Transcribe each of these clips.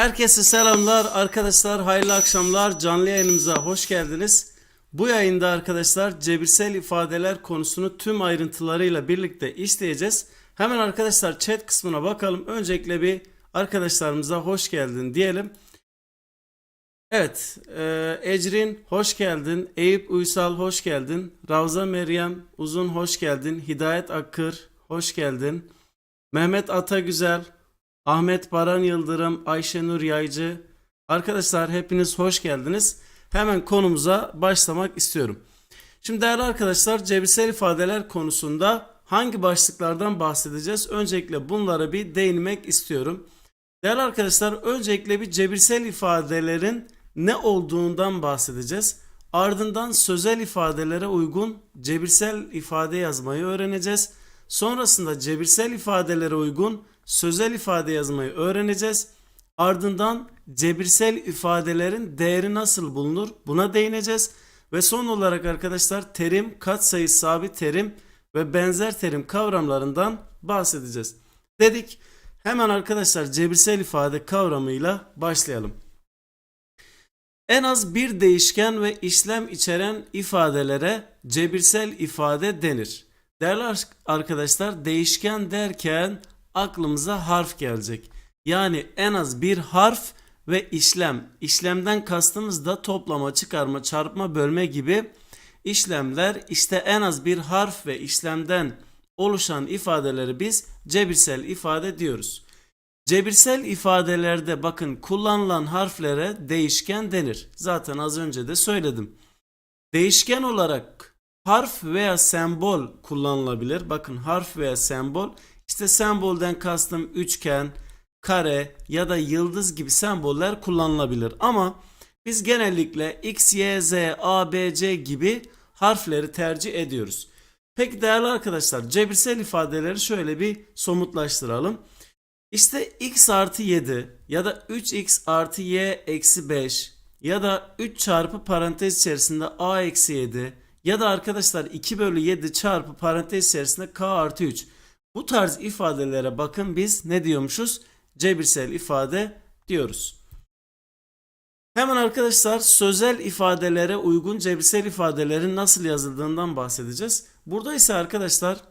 Herkese selamlar arkadaşlar, hayırlı akşamlar. Canlı yayınımıza hoş geldiniz. Bu yayında arkadaşlar cebirsel ifadeler konusunu tüm ayrıntılarıyla birlikte işleyeceğiz. Hemen arkadaşlar chat kısmına bakalım. Öncelikle bir arkadaşlarımıza hoş geldin diyelim. Evet, e, Ecrin hoş geldin. Eyüp Uysal hoş geldin. Ravza Meryem Uzun hoş geldin. Hidayet Akır hoş geldin. Mehmet Atagüzel, Ahmet Baran Yıldırım, Ayşenur Yaycı. Arkadaşlar hepiniz hoş geldiniz. Hemen konumuza başlamak istiyorum. Şimdi değerli arkadaşlar cebirsel ifadeler konusunda hangi başlıklardan bahsedeceğiz? Öncelikle bunlara bir değinmek istiyorum. Değerli arkadaşlar öncelikle bir cebirsel ifadelerin ne olduğundan bahsedeceğiz. Ardından sözel ifadelere uygun cebirsel ifade yazmayı öğreneceğiz. Sonrasında cebirsel ifadelere uygun sözel ifade yazmayı öğreneceğiz. Ardından cebirsel ifadelerin değeri nasıl bulunur buna değineceğiz. Ve son olarak arkadaşlar terim, katsayı sabit terim ve benzer terim kavramlarından bahsedeceğiz. Dedik hemen arkadaşlar cebirsel ifade kavramıyla başlayalım. En az bir değişken ve işlem içeren ifadelere cebirsel ifade denir. Değerli arkadaşlar değişken derken aklımıza harf gelecek. Yani en az bir harf ve işlem. İşlemden kastımız da toplama, çıkarma, çarpma, bölme gibi işlemler. İşte en az bir harf ve işlemden oluşan ifadeleri biz cebirsel ifade diyoruz. Cebirsel ifadelerde bakın kullanılan harflere değişken denir. Zaten az önce de söyledim. Değişken olarak harf veya sembol kullanılabilir. Bakın harf veya sembol. İşte sembolden kastım üçgen, kare ya da yıldız gibi semboller kullanılabilir. Ama biz genellikle X, Y, Z, A, B, C gibi harfleri tercih ediyoruz. Peki değerli arkadaşlar cebirsel ifadeleri şöyle bir somutlaştıralım. İşte x artı 7 ya da 3x artı y eksi 5 ya da 3 çarpı parantez içerisinde a eksi 7 ya da arkadaşlar 2 bölü 7 çarpı parantez içerisinde k artı 3. Bu tarz ifadelere bakın biz ne diyormuşuz? Cebirsel ifade diyoruz. Hemen arkadaşlar sözel ifadelere uygun cebirsel ifadelerin nasıl yazıldığından bahsedeceğiz. Burada ise arkadaşlar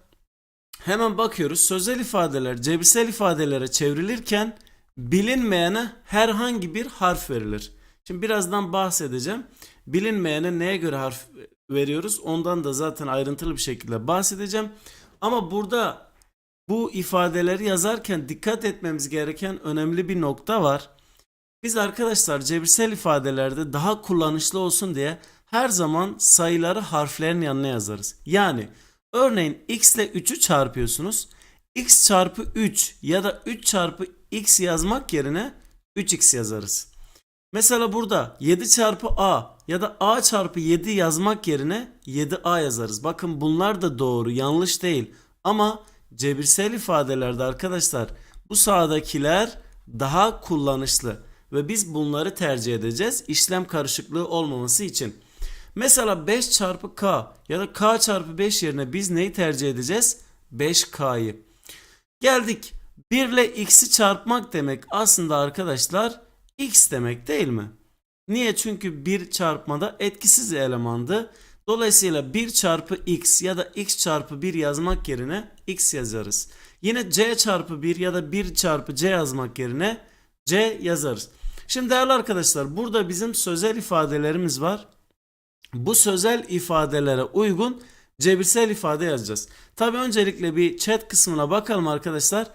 Hemen bakıyoruz. Sözel ifadeler cebirsel ifadelere çevrilirken bilinmeyene herhangi bir harf verilir. Şimdi birazdan bahsedeceğim. Bilinmeyene neye göre harf veriyoruz? Ondan da zaten ayrıntılı bir şekilde bahsedeceğim. Ama burada bu ifadeleri yazarken dikkat etmemiz gereken önemli bir nokta var. Biz arkadaşlar cebirsel ifadelerde daha kullanışlı olsun diye her zaman sayıları harflerin yanına yazarız. Yani Örneğin x ile 3'ü çarpıyorsunuz. x çarpı 3 ya da 3 çarpı x yazmak yerine 3x yazarız. Mesela burada 7 çarpı a ya da a çarpı 7 yazmak yerine 7a yazarız. Bakın bunlar da doğru yanlış değil. Ama cebirsel ifadelerde arkadaşlar bu sağdakiler daha kullanışlı ve biz bunları tercih edeceğiz işlem karışıklığı olmaması için. Mesela 5 çarpı k ya da k çarpı 5 yerine biz neyi tercih edeceğiz? 5k'yı. Geldik 1 ile x'i çarpmak demek aslında arkadaşlar x demek değil mi? Niye? Çünkü 1 çarpmada etkisiz elemandı. Dolayısıyla 1 çarpı x ya da x çarpı 1 yazmak yerine x yazarız. Yine c çarpı 1 ya da 1 çarpı c yazmak yerine c yazarız. Şimdi değerli arkadaşlar burada bizim sözel ifadelerimiz var. Bu sözel ifadelere uygun cebirsel ifade yazacağız. Tabi öncelikle bir chat kısmına bakalım arkadaşlar.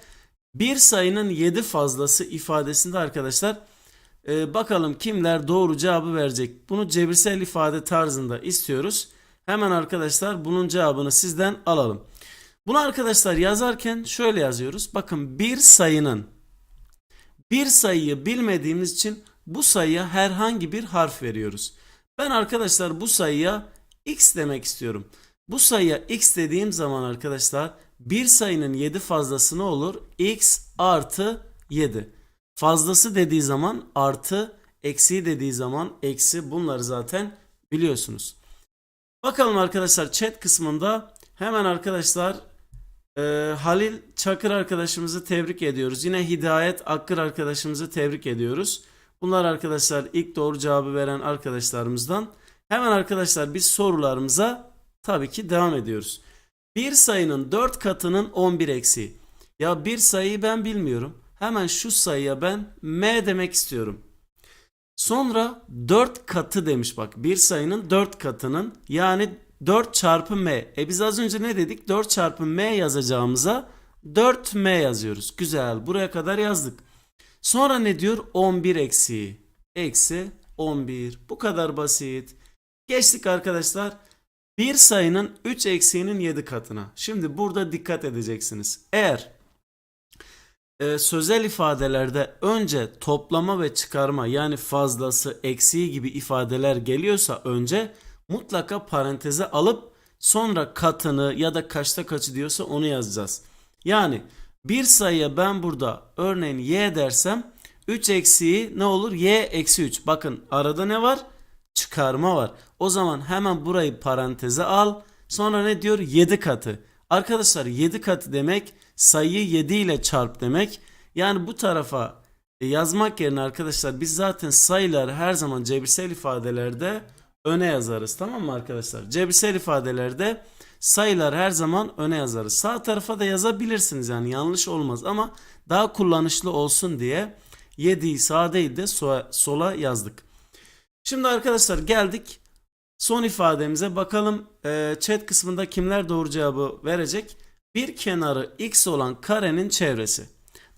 Bir sayının 7 fazlası ifadesinde arkadaşlar e, bakalım kimler doğru cevabı verecek. Bunu cebirsel ifade tarzında istiyoruz. Hemen arkadaşlar bunun cevabını sizden alalım. Bunu arkadaşlar yazarken şöyle yazıyoruz. Bakın bir sayının bir sayıyı bilmediğimiz için bu sayıya herhangi bir harf veriyoruz. Ben arkadaşlar bu sayıya x demek istiyorum. Bu sayıya x dediğim zaman arkadaşlar bir sayının 7 fazlası ne olur? x artı 7. Fazlası dediği zaman artı, eksiği dediği zaman eksi bunları zaten biliyorsunuz. Bakalım arkadaşlar chat kısmında hemen arkadaşlar Ee, Halil Çakır arkadaşımızı tebrik ediyoruz. Yine Hidayet Akkır arkadaşımızı tebrik ediyoruz. Bunlar arkadaşlar ilk doğru cevabı veren arkadaşlarımızdan. Hemen arkadaşlar biz sorularımıza tabii ki devam ediyoruz. Bir sayının 4 katının 11 eksiği. Ya bir sayıyı ben bilmiyorum. Hemen şu sayıya ben m demek istiyorum. Sonra 4 katı demiş bak. Bir sayının 4 katının yani 4 çarpı m. E biz az önce ne dedik? 4 çarpı m yazacağımıza 4m yazıyoruz. Güzel. Buraya kadar yazdık. Sonra ne diyor? 11 eksiği. Eksi 11. Bu kadar basit. Geçtik arkadaşlar. Bir sayının 3 eksiğinin 7 katına. Şimdi burada dikkat edeceksiniz. Eğer e, sözel ifadelerde önce toplama ve çıkarma yani fazlası, eksiği gibi ifadeler geliyorsa önce mutlaka paranteze alıp sonra katını ya da kaçta kaçı diyorsa onu yazacağız. Yani bir sayıya ben burada örneğin y dersem 3 eksiği ne olur? y eksi 3. Bakın arada ne var? Çıkarma var. O zaman hemen burayı paranteze al. Sonra ne diyor? 7 katı. Arkadaşlar 7 katı demek sayıyı 7 ile çarp demek. Yani bu tarafa e, yazmak yerine arkadaşlar biz zaten sayıları her zaman cebirsel ifadelerde öne yazarız. Tamam mı arkadaşlar? Cebirsel ifadelerde sayılar her zaman öne yazarız. Sağ tarafa da yazabilirsiniz yani yanlış olmaz ama daha kullanışlı olsun diye 7'yi sağ değil de sola yazdık. Şimdi arkadaşlar geldik son ifademize bakalım e, chat kısmında kimler doğru cevabı verecek. Bir kenarı x olan karenin çevresi.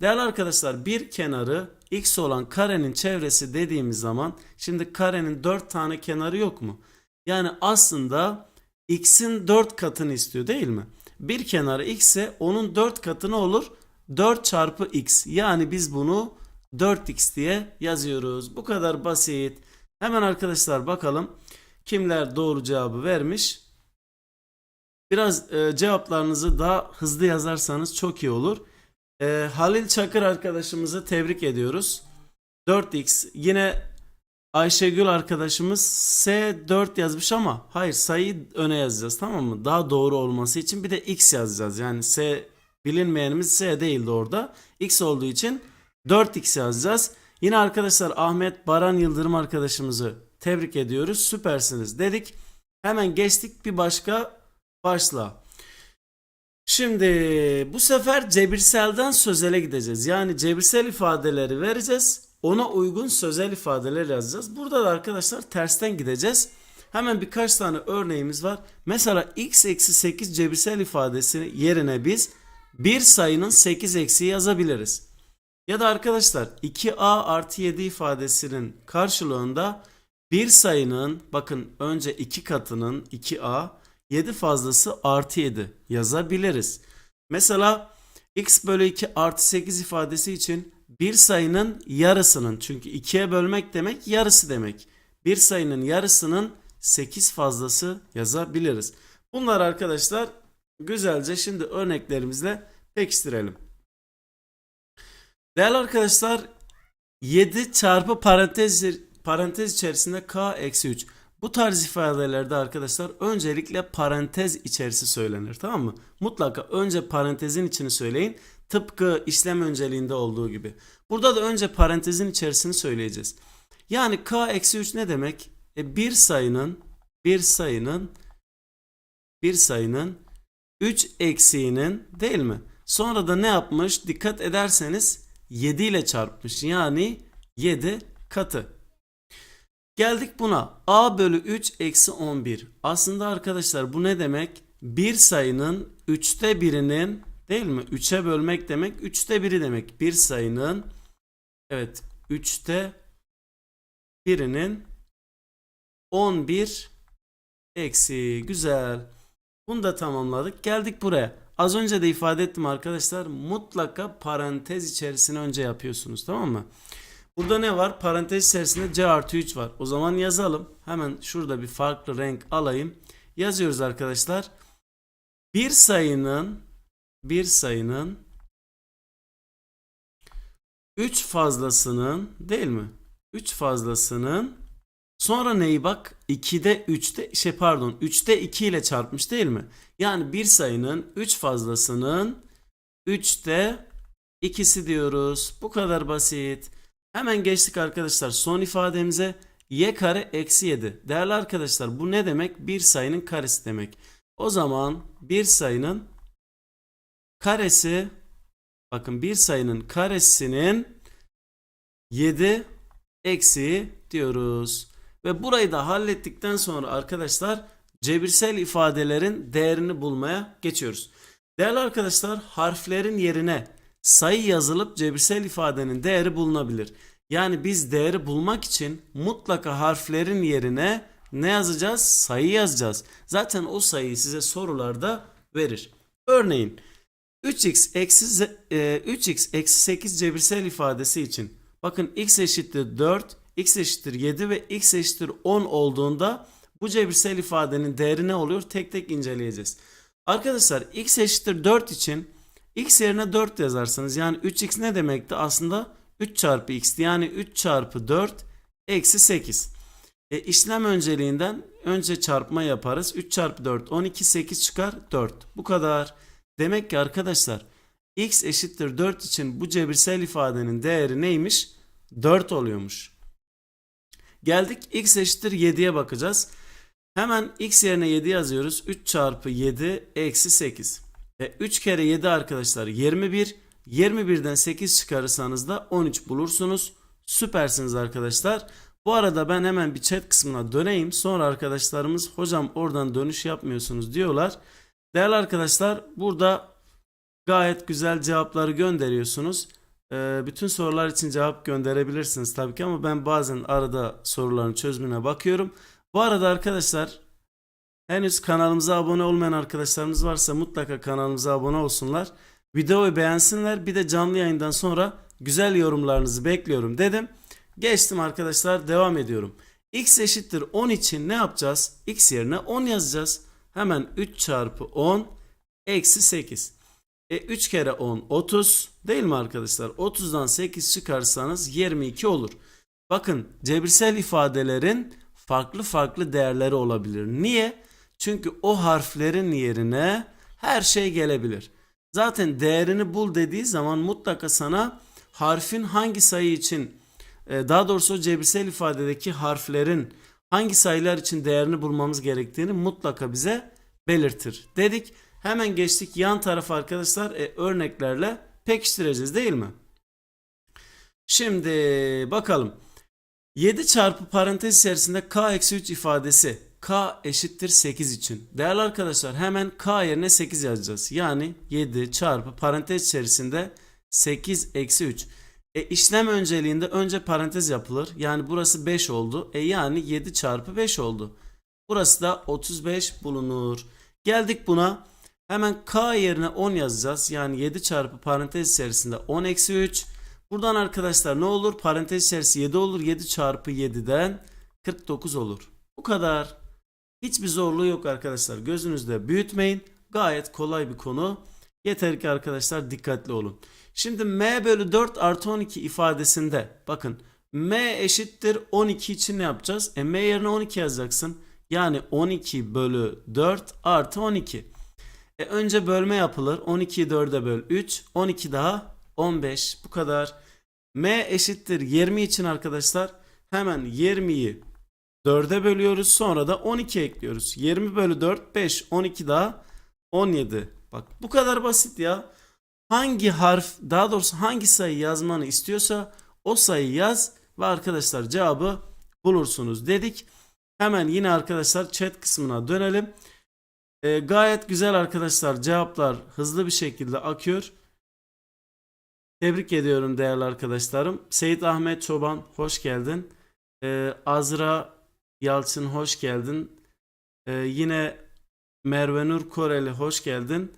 Değerli arkadaşlar bir kenarı x olan karenin çevresi dediğimiz zaman şimdi karenin 4 tane kenarı yok mu? Yani aslında x'in 4 katını istiyor değil mi? Bir kenarı x ise onun 4 katı ne olur? 4 çarpı x. Yani biz bunu 4x diye yazıyoruz. Bu kadar basit. Hemen arkadaşlar bakalım kimler doğru cevabı vermiş. Biraz e, cevaplarınızı daha hızlı yazarsanız çok iyi olur. E, Halil Çakır arkadaşımızı tebrik ediyoruz. 4x yine Ayşegül arkadaşımız S4 yazmış ama hayır sayıyı öne yazacağız tamam mı? Daha doğru olması için bir de x yazacağız. Yani S bilinmeyenimiz S değildi orada. X olduğu için 4x yazacağız. Yine arkadaşlar Ahmet Baran Yıldırım arkadaşımızı tebrik ediyoruz. Süpersiniz dedik. Hemen geçtik bir başka başlığa. Şimdi bu sefer cebirselden sözele gideceğiz. Yani cebirsel ifadeleri vereceğiz. Ona uygun sözel ifadeler yazacağız. Burada da arkadaşlar tersten gideceğiz. Hemen birkaç tane örneğimiz var. Mesela x eksi 8 cebirsel ifadesi yerine biz bir sayının 8 eksiği yazabiliriz. Ya da arkadaşlar 2a artı 7 ifadesinin karşılığında bir sayının bakın önce 2 katının 2a 7 fazlası artı 7 yazabiliriz. Mesela x bölü 2 artı 8 ifadesi için bir sayının yarısının çünkü 2'ye bölmek demek yarısı demek. Bir sayının yarısının 8 fazlası yazabiliriz. Bunlar arkadaşlar güzelce şimdi örneklerimizle pekiştirelim. Değerli arkadaşlar 7 çarpı parantez, parantez içerisinde k eksi 3. Bu tarz ifadelerde arkadaşlar öncelikle parantez içerisi söylenir tamam mı? Mutlaka önce parantezin içini söyleyin. Tıpkı işlem önceliğinde olduğu gibi. Burada da önce parantezin içerisini söyleyeceğiz. Yani k eksi 3 ne demek? E, bir sayının bir sayının bir sayının 3 eksiğinin değil mi? Sonra da ne yapmış? Dikkat ederseniz 7 ile çarpmış. Yani 7 katı. Geldik buna. A bölü 3 eksi 11. Aslında arkadaşlar bu ne demek? Bir sayının 3'te birinin değil mi? 3'e bölmek demek 3'te biri demek. Bir sayının evet 3'te birinin 11 eksi güzel. Bunu da tamamladık. Geldik buraya. Az önce de ifade ettim arkadaşlar. Mutlaka parantez içerisine önce yapıyorsunuz tamam mı? Burada ne var? Parantez içerisinde C artı 3 var. O zaman yazalım. Hemen şurada bir farklı renk alayım. Yazıyoruz arkadaşlar. Bir sayının bir sayının 3 fazlasının değil mi? 3 fazlasının Sonra neyi bak? 2'de 3'te şey pardon 3'te 2 ile çarpmış değil mi? Yani bir sayının 3 fazlasının 3'te ikisi diyoruz. Bu kadar basit. Hemen geçtik arkadaşlar son ifademize. y kare eksi 7. Değerli arkadaşlar bu ne demek? Bir sayının karesi demek. O zaman bir sayının karesi bakın bir sayının karesinin 7 eksiği diyoruz. Ve burayı da hallettikten sonra arkadaşlar cebirsel ifadelerin değerini bulmaya geçiyoruz. Değerli arkadaşlar harflerin yerine sayı yazılıp cebirsel ifadenin değeri bulunabilir. Yani biz değeri bulmak için mutlaka harflerin yerine ne yazacağız? Sayı yazacağız. Zaten o sayıyı size sorularda verir. Örneğin 3x eksi z- e, 3x eksi 8 cebirsel ifadesi için bakın x eşittir 4, x eşittir 7 ve x eşittir 10 olduğunda bu cebirsel ifadenin değeri ne oluyor? Tek tek inceleyeceğiz. Arkadaşlar x eşittir 4 için x yerine 4 yazarsanız yani 3x ne demekti? Aslında 3 çarpı x'ti. Yani 3 çarpı 4 eksi 8. E, işlem önceliğinden önce çarpma yaparız. 3 çarpı 4 12 8 çıkar 4. Bu kadar. Demek ki arkadaşlar x eşittir 4 için bu cebirsel ifadenin değeri neymiş? 4 oluyormuş. Geldik x eşittir 7'ye bakacağız. Hemen x yerine 7 yazıyoruz. 3 çarpı 7 eksi 8. E, 3 kere 7 arkadaşlar 21. 21'den 8 çıkarırsanız da 13 bulursunuz. Süpersiniz arkadaşlar. Bu arada ben hemen bir chat kısmına döneyim. Sonra arkadaşlarımız hocam oradan dönüş yapmıyorsunuz diyorlar. Değerli arkadaşlar burada gayet güzel cevapları gönderiyorsunuz. Ee, bütün sorular için cevap gönderebilirsiniz tabii ki ama ben bazen arada soruların çözümüne bakıyorum. Bu arada arkadaşlar henüz kanalımıza abone olmayan arkadaşlarımız varsa mutlaka kanalımıza abone olsunlar. Videoyu beğensinler. Bir de canlı yayından sonra güzel yorumlarınızı bekliyorum dedim. Geçtim arkadaşlar devam ediyorum. X eşittir 10 için ne yapacağız? X yerine 10 yazacağız. Hemen 3 çarpı 10 eksi 8. E 3 kere 10 30 değil mi arkadaşlar? 30'dan 8 çıkarsanız 22 olur. Bakın cebirsel ifadelerin farklı farklı değerleri olabilir. Niye? Çünkü o harflerin yerine her şey gelebilir. Zaten değerini bul dediği zaman mutlaka sana harfin hangi sayı için e, daha doğrusu cebirsel ifadedeki harflerin hangi sayılar için değerini bulmamız gerektiğini mutlaka bize belirtir dedik. Hemen geçtik yan tarafa arkadaşlar e, örneklerle pekiştireceğiz değil mi? Şimdi bakalım. 7 çarpı parantez içerisinde k eksi 3 ifadesi k eşittir 8 için. Değerli arkadaşlar hemen k yerine 8 yazacağız. Yani 7 çarpı parantez içerisinde 8 eksi 3. E işlem önceliğinde önce parantez yapılır. Yani burası 5 oldu. E yani 7 çarpı 5 oldu. Burası da 35 bulunur. Geldik buna. Hemen k yerine 10 yazacağız. Yani 7 çarpı parantez içerisinde 10 eksi 3. Buradan arkadaşlar ne olur? Parantez içerisinde 7 olur. 7 çarpı 7'den 49 olur. Bu kadar. Hiçbir zorluğu yok arkadaşlar. Gözünüzde büyütmeyin. Gayet kolay bir konu. Yeter ki arkadaşlar dikkatli olun. Şimdi m bölü 4 artı 12 ifadesinde bakın m eşittir 12 için ne yapacağız? E, m yerine 12 yazacaksın. Yani 12 bölü 4 artı 12. E, önce bölme yapılır. 12'yi 4'e böl 3. 12 daha 15. Bu kadar. m eşittir 20 için arkadaşlar hemen 20'yi 4'e bölüyoruz. Sonra da 12 ekliyoruz. 20 bölü 4 5. 12 daha 17. Bak bu kadar basit ya. Hangi harf daha doğrusu hangi sayı yazmanı istiyorsa o sayıyı yaz ve arkadaşlar cevabı bulursunuz dedik. Hemen yine arkadaşlar chat kısmına dönelim. Ee, gayet güzel arkadaşlar cevaplar hızlı bir şekilde akıyor. Tebrik ediyorum değerli arkadaşlarım. Seyit Ahmet Çoban hoş geldin. Ee, Azra Yalçın hoş geldin. Ee, yine Merve Nur Koreli hoş geldin.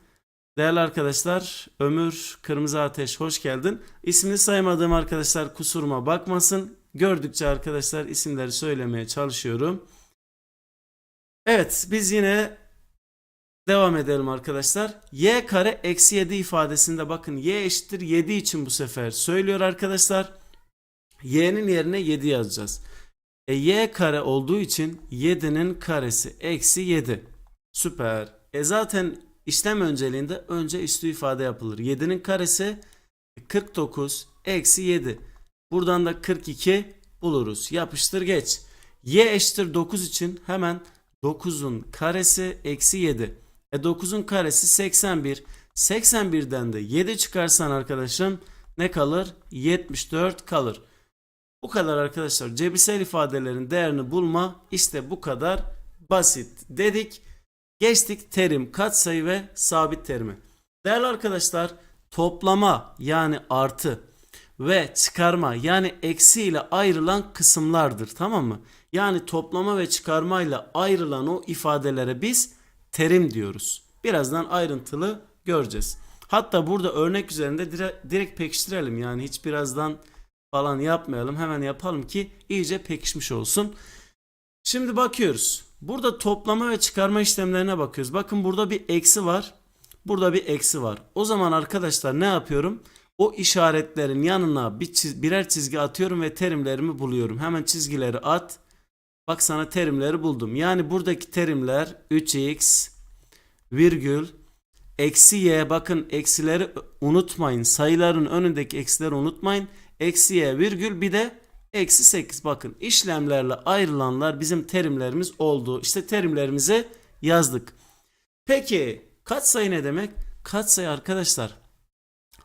Değerli arkadaşlar Ömür Kırmızı Ateş hoş geldin. İsmini saymadığım arkadaşlar kusuruma bakmasın. Gördükçe arkadaşlar isimleri söylemeye çalışıyorum. Evet biz yine devam edelim arkadaşlar. Y kare eksi 7 ifadesinde bakın y eşittir 7 için bu sefer söylüyor arkadaşlar. Y'nin yerine 7 yazacağız. E, y kare olduğu için 7'nin karesi eksi 7. Süper. E zaten işlem önceliğinde önce üstü ifade yapılır. 7'nin karesi 49 eksi 7. Buradan da 42 buluruz. Yapıştır geç. Y eşittir 9 için hemen 9'un karesi eksi 7. E 9'un karesi 81. 81'den de 7 çıkarsan arkadaşım ne kalır? 74 kalır. Bu kadar arkadaşlar. Cebirsel ifadelerin değerini bulma işte bu kadar basit dedik. Geçtik terim, katsayı ve sabit terimi. Değerli arkadaşlar toplama yani artı ve çıkarma yani eksi ile ayrılan kısımlardır tamam mı? Yani toplama ve çıkarma ile ayrılan o ifadelere biz terim diyoruz. Birazdan ayrıntılı göreceğiz. Hatta burada örnek üzerinde dire- direkt pekiştirelim yani hiç birazdan falan yapmayalım hemen yapalım ki iyice pekişmiş olsun. Şimdi bakıyoruz. Burada toplama ve çıkarma işlemlerine bakıyoruz. Bakın burada bir eksi var. Burada bir eksi var. O zaman arkadaşlar ne yapıyorum? O işaretlerin yanına bir çiz- birer çizgi atıyorum ve terimlerimi buluyorum. Hemen çizgileri at. Bak sana terimleri buldum. Yani buradaki terimler 3x virgül eksi y bakın eksileri unutmayın. Sayıların önündeki eksileri unutmayın. Eksi y virgül bir de eksi 8 bakın işlemlerle ayrılanlar bizim terimlerimiz oldu. İşte terimlerimizi yazdık. Peki katsayı ne demek? Katsayı arkadaşlar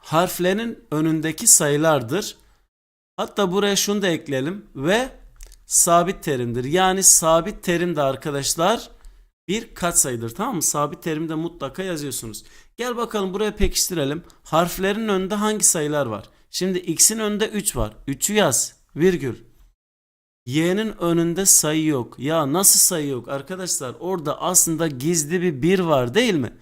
harflerin önündeki sayılardır. Hatta buraya şunu da ekleyelim ve sabit terimdir. Yani sabit terim de arkadaşlar bir katsayıdır tamam mı? Sabit terimde mutlaka yazıyorsunuz. Gel bakalım buraya pekiştirelim. Harflerin önünde hangi sayılar var? Şimdi x'in önünde 3 var. 3'ü yaz. Virgül. Y'nin önünde sayı yok. Ya nasıl sayı yok arkadaşlar? Orada aslında gizli bir 1 var değil mi?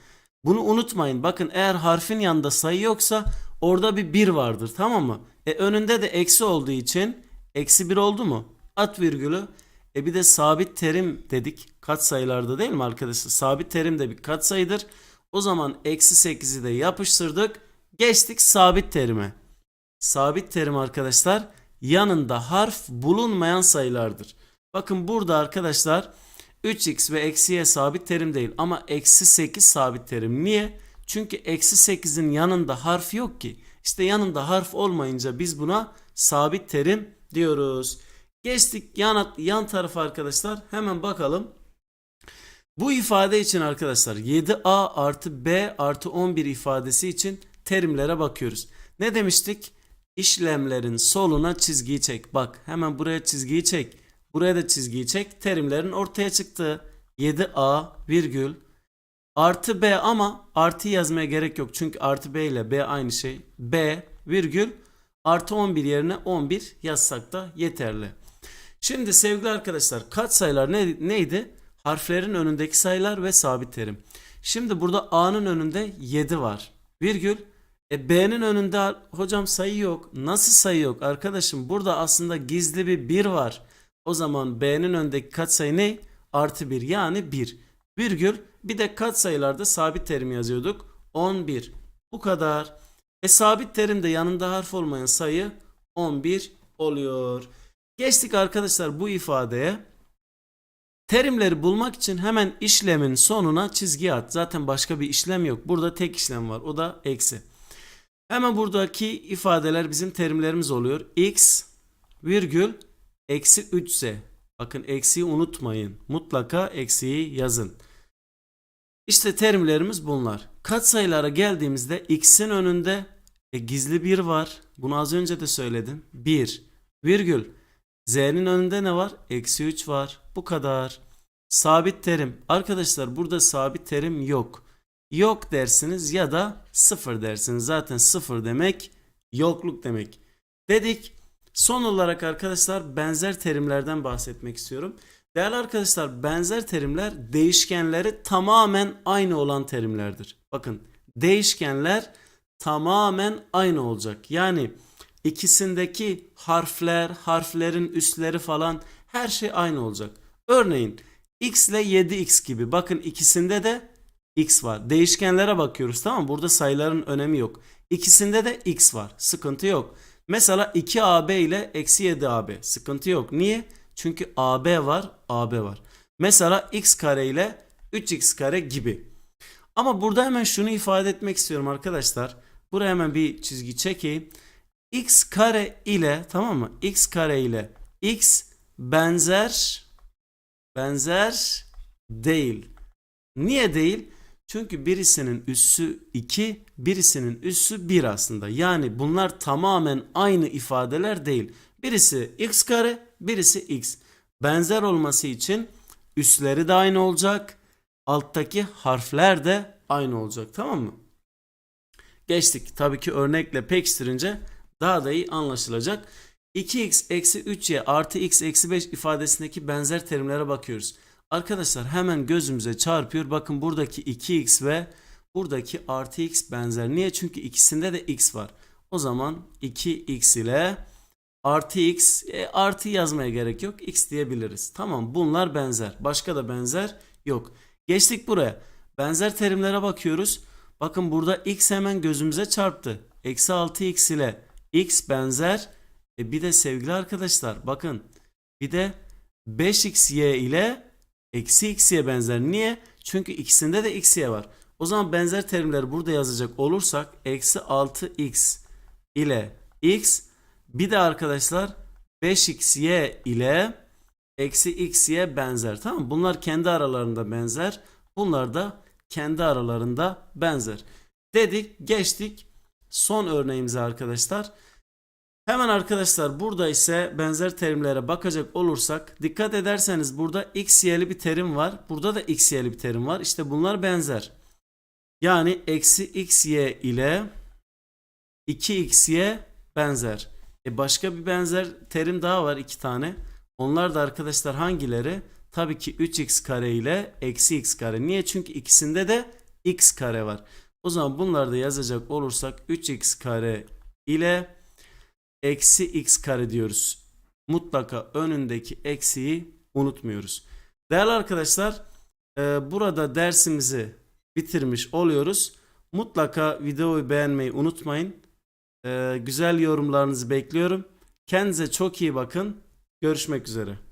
Bunu unutmayın. Bakın eğer harfin yanında sayı yoksa orada bir 1 vardır tamam mı? E önünde de eksi olduğu için eksi 1 oldu mu? At virgülü. E bir de sabit terim dedik. Katsayılarda değil mi arkadaşlar? Sabit terim de bir katsayıdır. O zaman eksi 8'i de yapıştırdık. Geçtik sabit terime. Sabit terim arkadaşlar yanında harf bulunmayan sayılardır. Bakın burada arkadaşlar 3x ve eksi y sabit terim değil ama eksi 8 sabit terim. Niye? Çünkü eksi 8'in yanında harf yok ki. İşte yanında harf olmayınca biz buna sabit terim diyoruz. Geçtik yan, yan tarafa arkadaşlar hemen bakalım. Bu ifade için arkadaşlar 7a artı b artı 11 ifadesi için terimlere bakıyoruz. Ne demiştik? İşlemlerin soluna çizgiyi çek. Bak hemen buraya çizgiyi çek. Buraya da çizgiyi çek. Terimlerin ortaya çıktı. 7a virgül artı b ama artı yazmaya gerek yok. Çünkü artı b ile b aynı şey. b virgül artı 11 yerine 11 yazsak da yeterli. Şimdi sevgili arkadaşlar katsayılar ne, neydi? Harflerin önündeki sayılar ve sabit terim. Şimdi burada a'nın önünde 7 var. Virgül e B'nin önünde hocam sayı yok. Nasıl sayı yok arkadaşım? Burada aslında gizli bir 1 var. O zaman B'nin önündeki katsayı ne? Artı 1 yani 1. Virgül bir de katsayılarda sabit terim yazıyorduk. 11. Bu kadar. E sabit terimde yanında harf olmayan sayı 11 oluyor. Geçtik arkadaşlar bu ifadeye. Terimleri bulmak için hemen işlemin sonuna çizgi at. Zaten başka bir işlem yok. Burada tek işlem var. O da eksi. Hemen buradaki ifadeler bizim terimlerimiz oluyor. x virgül eksi 3 ise bakın eksiyi unutmayın. Mutlaka eksiyi yazın. İşte terimlerimiz bunlar. Katsayılara geldiğimizde x'in önünde e, gizli 1 var. Bunu az önce de söyledim. 1 virgül z'nin önünde ne var? Eksi 3 var. Bu kadar. Sabit terim. Arkadaşlar burada sabit terim yok yok dersiniz ya da sıfır dersiniz. Zaten sıfır demek yokluk demek. Dedik. Son olarak arkadaşlar benzer terimlerden bahsetmek istiyorum. Değerli arkadaşlar benzer terimler değişkenleri tamamen aynı olan terimlerdir. Bakın değişkenler tamamen aynı olacak. Yani ikisindeki harfler, harflerin üstleri falan her şey aynı olacak. Örneğin x ile 7x gibi bakın ikisinde de x var. Değişkenlere bakıyoruz tamam mı? Burada sayıların önemi yok. İkisinde de x var. Sıkıntı yok. Mesela 2ab ile eksi 7ab. Sıkıntı yok. Niye? Çünkü AB var, AB var. Mesela x kare ile 3x kare gibi. Ama burada hemen şunu ifade etmek istiyorum arkadaşlar. Buraya hemen bir çizgi çekeyim. x kare ile tamam mı? x kare ile x benzer benzer değil. Niye değil? Çünkü birisinin üssü 2, birisinin üssü 1 aslında. Yani bunlar tamamen aynı ifadeler değil. Birisi x kare, birisi x. Benzer olması için üsleri de aynı olacak. Alttaki harfler de aynı olacak. Tamam mı? Geçtik. Tabii ki örnekle pekiştirince daha da iyi anlaşılacak. 2x eksi 3y artı x eksi 5 ifadesindeki benzer terimlere bakıyoruz. Arkadaşlar hemen gözümüze çarpıyor. Bakın buradaki 2x ve buradaki artı x benzer. Niye? Çünkü ikisinde de x var. O zaman 2x ile artı x e, artı yazmaya gerek yok. x diyebiliriz. Tamam bunlar benzer. Başka da benzer yok. Geçtik buraya. Benzer terimlere bakıyoruz. Bakın burada x hemen gözümüze çarptı. Eksi 6x ile x benzer. E bir de sevgili arkadaşlar bakın bir de 5xy ile eksi x'ye benzer. Niye? Çünkü ikisinde de x'ye var. O zaman benzer terimleri burada yazacak olursak eksi 6x ile x bir de arkadaşlar 5xy ile eksi x'ye benzer. Tamam? Bunlar kendi aralarında benzer. Bunlar da kendi aralarında benzer. Dedik geçtik son örneğimize arkadaşlar. Hemen arkadaşlar burada ise benzer terimlere bakacak olursak dikkat ederseniz burada x y'li bir terim var. Burada da x y'li bir terim var. İşte bunlar benzer. Yani eksi x y ile 2xy benzer. E başka bir benzer terim daha var iki tane. Onlar da arkadaşlar hangileri? Tabii ki 3x kare ile eksi x kare. Niye? Çünkü ikisinde de x kare var. O zaman bunları da yazacak olursak 3x kare ile eksi x kare diyoruz. Mutlaka önündeki eksiyi unutmuyoruz. Değerli arkadaşlar e, burada dersimizi bitirmiş oluyoruz. Mutlaka videoyu beğenmeyi unutmayın. E, güzel yorumlarınızı bekliyorum. Kendinize çok iyi bakın. Görüşmek üzere.